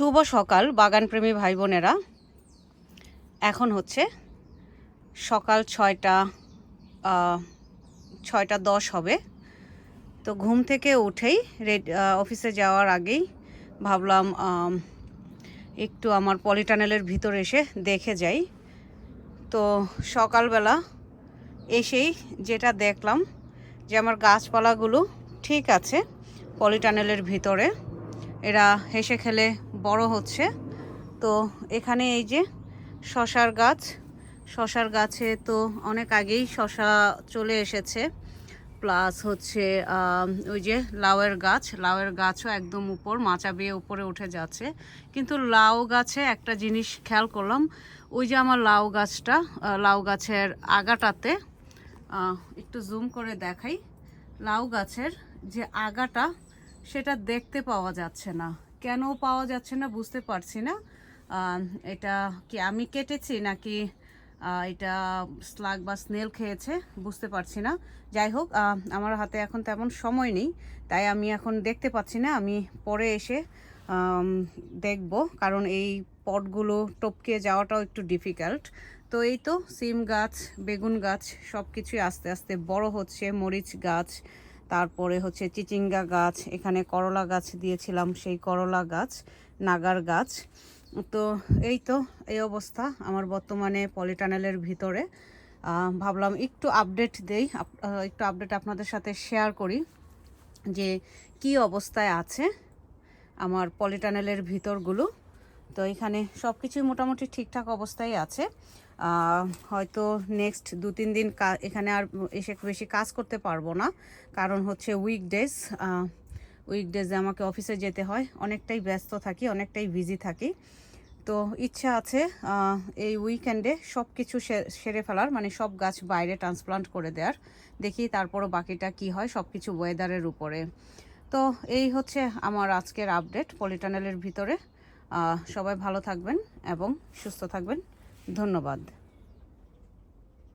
শুভ সকাল, বাগানপ্রেমী ভাই বোনেরা এখন হচ্ছে সকাল ছয়টা ছয়টা দশ হবে। তো ঘুম থেকে উঠেই অফিসে যাওয়ার আগেই ভাবলাম একটু আমার পলিটানেলের ভিতর এসে দেখে যাই। তো সকালবেলা এসেই যেটা দেখলাম যে আমার গাছপালাগুলো ঠিক আছে পলিটানেলের ভিতরে। এরা হেসে খেলে বড় হচ্ছে। তো এখানে এই যে শশার গাছ, শশার গাছে তো অনেক আগেই শশা চলে এসেছে। প্লাস হচ্ছে ওই যে লাউয়ের গাছ, লাউয়ের গাছও একদম উপর, মাচা বেয়ে উপরে উঠে যাচ্ছে। কিন্তু লাউ গাছে একটা জিনিস খেয়াল করলাম, ওই যে আমার লাউ গাছটা লাউ গাছের আগাটাতে একটু জুম করে দেখাই। লাউ গাছের যে আগাটা, সেটা দেখতে পাওয়া যাচ্ছে না। কেন পাওয়া যাচ্ছে না বুঝতে পারছি না। এটা কি আমি কেটেছি নাকি এটা স্লাগ বা স্নেল খেয়েছে বুঝতে পারছি না। যাই হোক আমার হাতে এখন তেমন সময় নেই, তাই আমি এখন দেখতে পাচ্ছি না। আমি পরে এসে দেখব, কারণ এই পটগুলো টপকে যাওয়াটাও একটু ডিফিকাল্ট তো এই তো, সিম গাছ, বেগুন গাছ সব কিছুই আস্তে আস্তে বড় হচ্ছে, মরিচ গাছ তারপরে হচ্ছে চিচিঙ্গা গাছ, এখানে করলা গাছ দিয়েছিলাম, সেই করলা গাছ, নাগার গাছ। তো এই তো, এই অবস্থা আমার বর্তমানে পলিটানেলের ভিতরে। ভাবলাম একটু আপডেট দেই একটু আপডেট আপনাদের সাথে শেয়ার করি যে কি অবস্থায় আছে আমার পলিটানেলের ভিতরগুলো। তো এখানে সব কিছুই মোটামুটি ঠিকঠাক অবস্থায় আছে। হয়তো নেক্সট দু তিন দিন এখানে আর এসে বেশি কাজ করতে পারব না। কারণ হচ্ছে উইকডেজ উইকডেজে আমাকে অফিসে যেতে হয়। অনেকটাই ব্যস্ত থাকি, অনেকটাই বিজি থাকি। তো ইচ্ছা আছে এই উইকেন্ডে সব কিছু সেরে ফেলার মানে সব গাছ বাইরে ট্রান্সপ্লান্ট করে দেওয়ার দেখি তারপরও বাকিটা কি হয় সব কিছু ওয়েদারের উপরে। তো এই হচ্ছে আমার আজকের আপডেট পলিটানেলের ভিতরে। সবাই ভালো থাকবেন এবং সুস্থ থাকবেন। ধন্যবাদ।